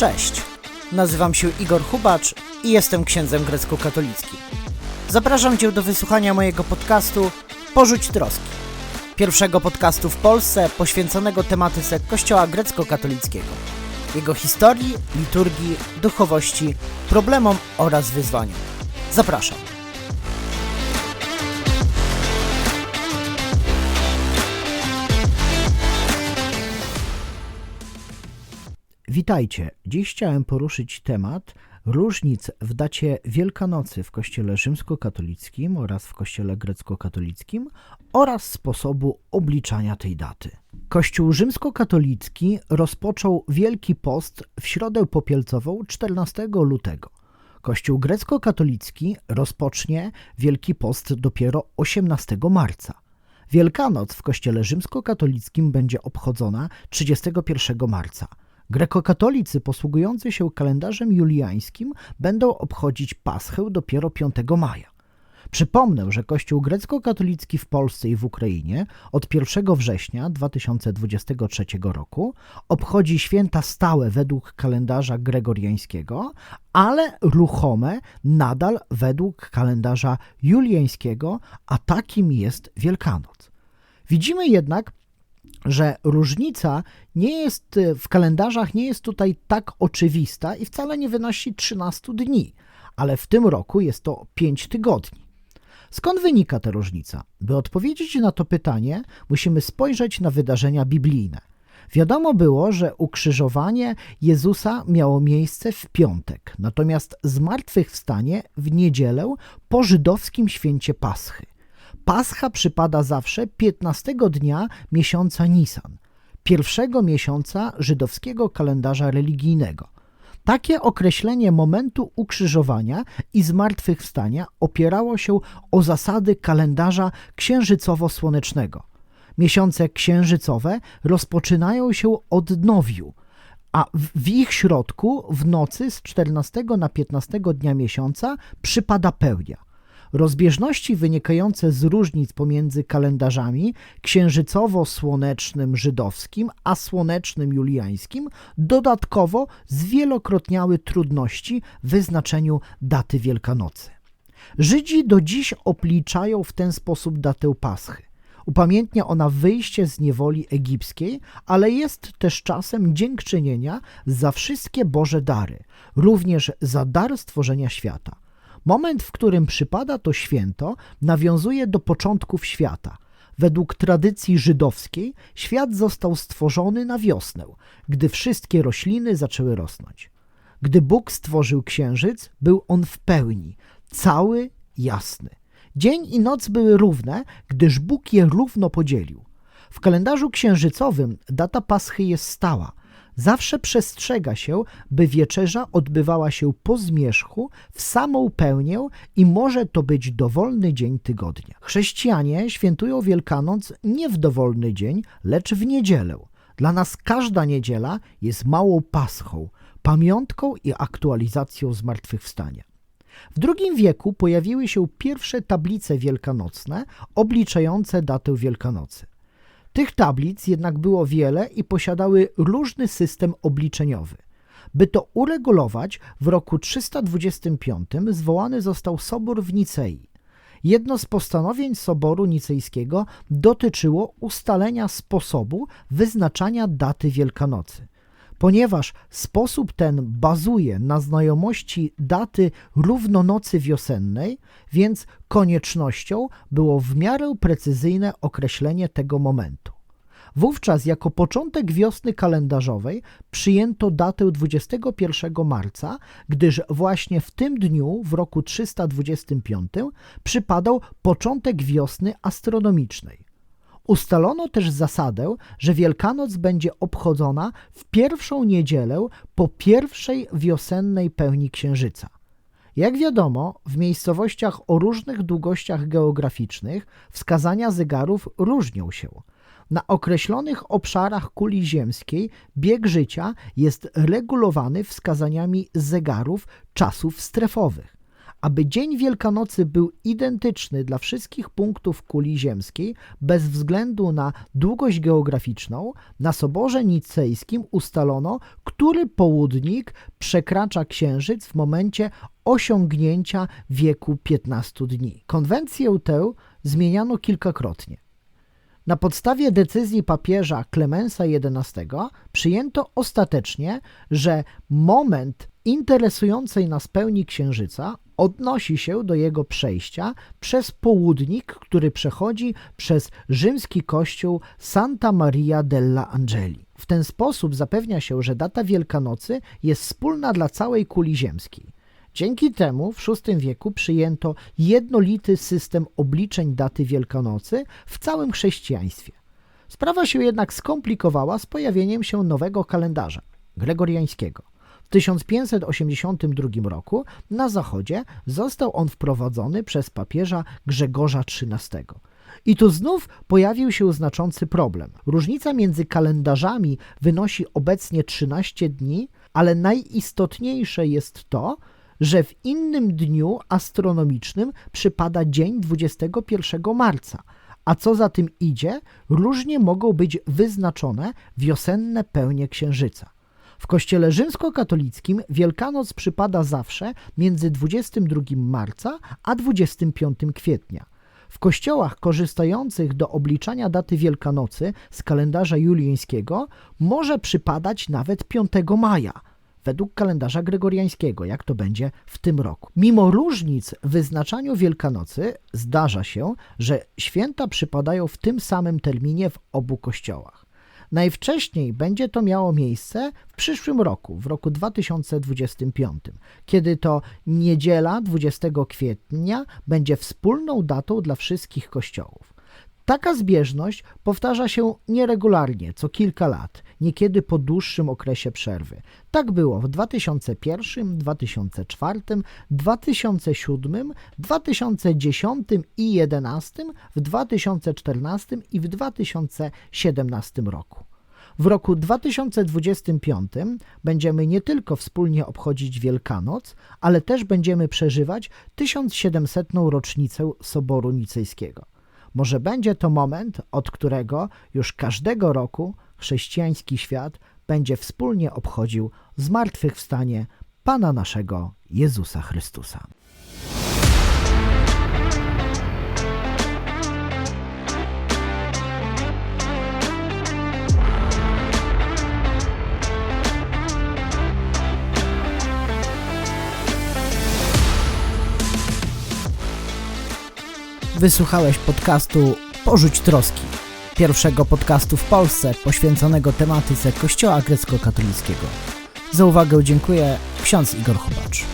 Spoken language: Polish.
Cześć, nazywam się Igor Hubacz i jestem księdzem grecko-katolickim. Zapraszam Cię do wysłuchania mojego podcastu Porzuć troski. Pierwszego podcastu w Polsce poświęconego tematyce Kościoła grecko-katolickiego, jego historii, liturgii, duchowości, problemom oraz wyzwaniom. Zapraszam. Witajcie. Dziś chciałem poruszyć temat różnic w dacie Wielkanocy w Kościele rzymskokatolickim oraz w Kościele grecko-katolickim oraz sposobu obliczania tej daty. Kościół rzymskokatolicki rozpoczął Wielki Post w Środę Popielcową 14 lutego. Kościół grecko-katolicki rozpocznie Wielki Post dopiero 18 marca. Wielkanoc w Kościele rzymskokatolickim będzie obchodzona 31 marca. Grekokatolicy posługujący się kalendarzem juliańskim będą obchodzić Paschę dopiero 5 maja. Przypomnę, że Kościół grecko-katolicki w Polsce i w Ukrainie od 1 września 2023 roku obchodzi święta stałe według kalendarza gregoriańskiego, ale ruchome nadal według kalendarza juliańskiego, a takim jest Wielkanoc. Widzimy jednak, że różnica nie jest w kalendarzach nie jest tutaj tak oczywista i wcale nie wynosi 13 dni, ale w tym roku jest to 5 tygodni. Skąd wynika ta różnica? By odpowiedzieć na to pytanie, musimy spojrzeć na wydarzenia biblijne. Wiadomo było, że ukrzyżowanie Jezusa miało miejsce w piątek, natomiast zmartwychwstanie w niedzielę po żydowskim święcie Paschy. Pascha przypada zawsze 15 dnia miesiąca Nisan, pierwszego miesiąca żydowskiego kalendarza religijnego. Takie określenie momentu ukrzyżowania i zmartwychwstania opierało się o zasady kalendarza księżycowo-słonecznego. Miesiące księżycowe rozpoczynają się od nowiu, a w ich środku w nocy z 14 na 15 dnia miesiąca przypada pełnia. Rozbieżności wynikające z różnic pomiędzy kalendarzami księżycowo-słonecznym żydowskim a słonecznym juliańskim dodatkowo zwielokrotniały trudności w wyznaczeniu daty Wielkanocy. Żydzi do dziś obliczają w ten sposób datę Paschy. Upamiętnia ona wyjście z niewoli egipskiej, ale jest też czasem dziękczynienia za wszystkie Boże dary, również za dar stworzenia świata. Moment, w którym przypada to święto, nawiązuje do początków świata. Według tradycji żydowskiej świat został stworzony na wiosnę, gdy wszystkie rośliny zaczęły rosnąć. Gdy Bóg stworzył księżyc, był on w pełni, cały, jasny. Dzień i noc były równe, gdyż Bóg je równo podzielił. W kalendarzu księżycowym data Paschy jest stała, Zawsze przestrzega się, by wieczerza odbywała się po zmierzchu w samą pełnię i może to być dowolny dzień tygodnia. Chrześcijanie świętują Wielkanoc nie w dowolny dzień, lecz w niedzielę. Dla nas każda niedziela jest małą paschą, pamiątką i aktualizacją zmartwychwstania. W II wieku pojawiły się pierwsze tablice wielkanocne obliczające datę Wielkanocy. Tych tablic jednak było wiele i posiadały różny system obliczeniowy. By to uregulować, w roku 325 zwołany został Sobór w Nicei. Jedno z postanowień Soboru Nicejskiego dotyczyło ustalenia sposobu wyznaczania daty Wielkanocy. Ponieważ sposób ten bazuje na znajomości daty równonocy wiosennej, więc koniecznością było w miarę precyzyjne określenie tego momentu. Wówczas jako początek wiosny kalendarzowej przyjęto datę 21 marca, gdyż właśnie w tym dniu w roku 325 przypadał początek wiosny astronomicznej. Ustalono też zasadę, że Wielkanoc będzie obchodzona w pierwszą niedzielę po pierwszej wiosennej pełni księżyca. Jak wiadomo, w miejscowościach o różnych długościach geograficznych wskazania zegarów różnią się. Na określonych obszarach kuli ziemskiej bieg życia jest regulowany wskazaniami zegarów czasów strefowych aby Dzień Wielkanocy był identyczny dla wszystkich punktów kuli ziemskiej, bez względu na długość geograficzną, na Soborze Nicejskim ustalono, który południk przekracza Księżyc w momencie osiągnięcia wieku 15 dni. Konwencję tę zmieniano kilkakrotnie. Na podstawie decyzji papieża Klemensa XI przyjęto ostatecznie, że moment interesującej nas pełni Księżyca odnosi się do jego przejścia przez południk, który przechodzi przez rzymski kościół Santa Maria della Angeli. W ten sposób zapewnia się, że data Wielkanocy jest wspólna dla całej kuli ziemskiej. Dzięki temu w VI wieku przyjęto jednolity system obliczeń daty Wielkanocy w całym chrześcijaństwie. Sprawa się jednak skomplikowała z pojawieniem się nowego kalendarza gregoriańskiego. W 1582 roku na zachodzie został on wprowadzony przez papieża Grzegorza XIII. I tu znów pojawił się znaczący problem. Różnica między kalendarzami wynosi obecnie 13 dni, ale najistotniejsze jest to, że w innym dniu astronomicznym przypada dzień 21 marca, a co za tym idzie, różnie mogą być wyznaczone wiosenne pełnie księżyca. W kościele rzymskokatolickim Wielkanoc przypada zawsze między 22 marca a 25 kwietnia. W kościołach korzystających do obliczania daty Wielkanocy z kalendarza juliańskiego może przypadać nawet 5 maja – według kalendarza gregoriańskiego, jak to będzie w tym roku. Mimo różnic w wyznaczaniu Wielkanocy, zdarza się, że święta przypadają w tym samym terminie w obu kościołach. Najwcześniej będzie to miało miejsce w przyszłym roku, w roku 2025, kiedy to niedziela 20 kwietnia będzie wspólną datą dla wszystkich kościołów. Taka zbieżność powtarza się nieregularnie, co kilka lat, niekiedy po dłuższym okresie przerwy. Tak było w 2001, 2004, 2007, 2010 i 2011, w 2014 i w 2017 roku. W roku 2025 będziemy nie tylko wspólnie obchodzić Wielkanoc, ale też będziemy przeżywać 1700. rocznicę Soboru Nicejskiego. Może będzie to moment, od którego już każdego roku chrześcijański świat będzie wspólnie obchodził zmartwychwstanie Pana naszego Jezusa Chrystusa. Wysłuchałeś podcastu Porzuć Troski, pierwszego podcastu w Polsce poświęconego tematyce Kościoła grecko-katolickiego. Za uwagę dziękuję ksiądz Igor Chubacz.